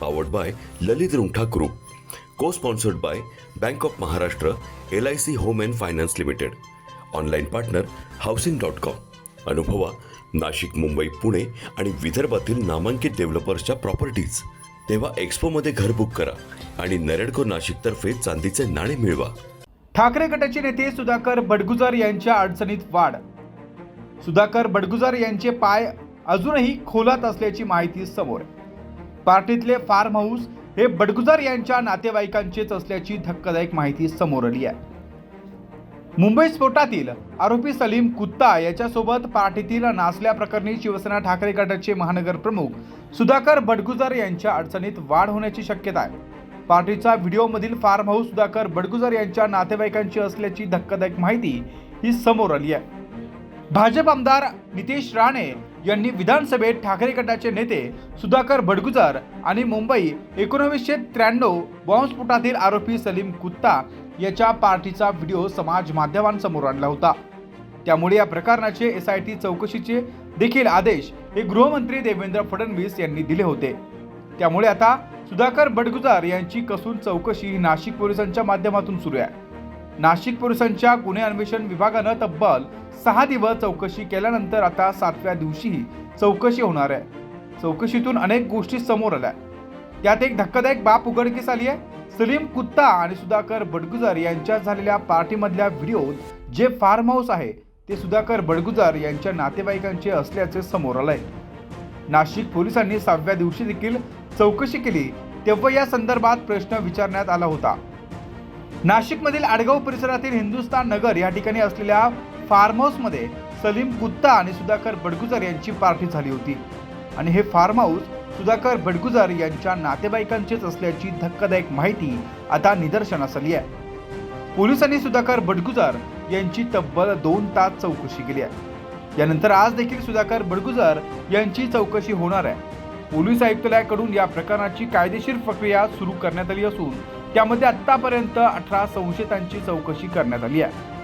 powered by Lalit Rungtha group co sponsored by bank of Maharashtra L I C home and finance limited online partner housing dot com अनुभवा नाशिक मुंबई पुणे आणि विदर्भातील नामांकित डेव्हलपर्सच्या properties तेव्हा एक्सपोमध्ये घर book करा आणि नरेडको नाशिकतर्फे चांदीचे नाणे मिळवा. ठाकरे गटाचे नेते सुधाकर बडगुजार यांच्या अडचणीत वाढ. सुधाकर बडगुजार यांचे पाय अजूनही खोलात असल्याची माहिती समोर. आहे. पार्टीतले फार्म हाऊस हे बडगुजर यांच्या नातेवाईकांचेच असल्याची धक्कादायक माहिती समोर आली आहे. मुंबई स्फोटातील आरोपी सलीम कुत्ता याच्यासोबत पार्टीतील नासल्या प्रकरणी शिवसेना ठाकरे गटाचे महानगर प्रमुख सुधाकर बडगुजर यांच्या अडचणीत वाढ होण्याची शक्यता आहे. पार्टीचा व्हिडिओमधील फार्म हाऊस सुधाकर बडगुजर यांच्या नातेवाईकांची असल्याची धक्कादायक माहिती ही समोर आली आहे. भाजप आमदार नितेश राणे यांनी विधानसभेत ठाकरे गटाचे नेते सुधाकर भडगुजर आणि मुंबई एकोणवीसशे त्र्याण्णव बॉम्बस्फोटातील आरोपी सलीम कुत्ता याच्या पार्टीचा व्हिडिओ समाज माध्यमांसमोर आणला होता. त्यामुळे या प्रकरणाचे एस आय टी चौकशीचे देखील आदेश हे गृहमंत्री देवेंद्र फडणवीस यांनी दिले होते. त्यामुळे आता सुधाकर बडगुजार यांची कसून चौकशी ही नाशिक पोलिसांच्या माध्यमातून सुरू आहे. नाशिक पोलिसांच्या गुन्हे अन्वेषण विभागानं तब्बल सहा दिवस चौकशी केल्यानंतर आता सातव्या दिवशीही चौकशी होणार आहे. चौकशीतून अनेक गोष्टी समोर आल्या. त्यात एक धक्कादायक बाप उघडकीस आली आहे. सलीम कुत्ता आणि सुधाकर बडगुजार यांच्यात झालेल्या पार्टीमधल्या व्हिडिओत जे फार्म हाऊस आहे ते सुधाकर बडगुजार यांच्या नातेवाईकांचे असल्याचे समोर आलंय. नाशिक पोलिसांनी सहाव्या दिवशी देखील चौकशी केली तेव्हा या संदर्भात प्रश्न विचारण्यात आला होता. नाशिकमधील आडगाव परिसरातील हिंदुस्तान नगर या ठिकाणी असलेल्या फार्म हाऊसमध्ये सलीम गुत्ता आणि सुधाकर बडगुजर यांची पार्टी झाली होती. आणि हे फार्म हाऊस सुधाकर बडगुजर यांच्या नातेवाईकांचेच असल्याची धक्कादायक माहिती आता निदर्शनास आली आहे. पोलिसांनी सुधाकर बडगुजर यांची तब्बल दोन तास चौकशी केली आहे. यानंतर आज देखील सुधाकर बडगुजर यांची चौकशी होणार आहे. पोलीस आयुक्तालयाकडून या प्रकरणाची कायदेशीर प्रक्रिया सुरू करण्यात आली असून त्यामध्ये आतापर्यंत अठरा संशयितांची चौकशी करण्यात आली आहे.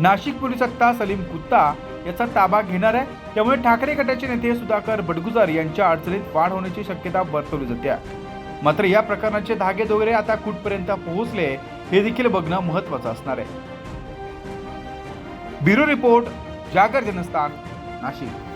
नाशिक पोलीस आत्ता सलीम कुत्ता याचा ताबा घेणार आहे. त्यामुळे ठाकरे गटाचे नेते सुधाकर बडगुजार यांच्या अडचणीत वाढ होण्याची शक्यता वर्तवली जाते. मात्र या प्रकरणाचे धागे दोगरे आता कुठपर्यंत पोहोचले हे देखील बघणं महत्वाचं असणार आहे. ब्युरो रिपोर्ट जागर जनस्थान नाशिक.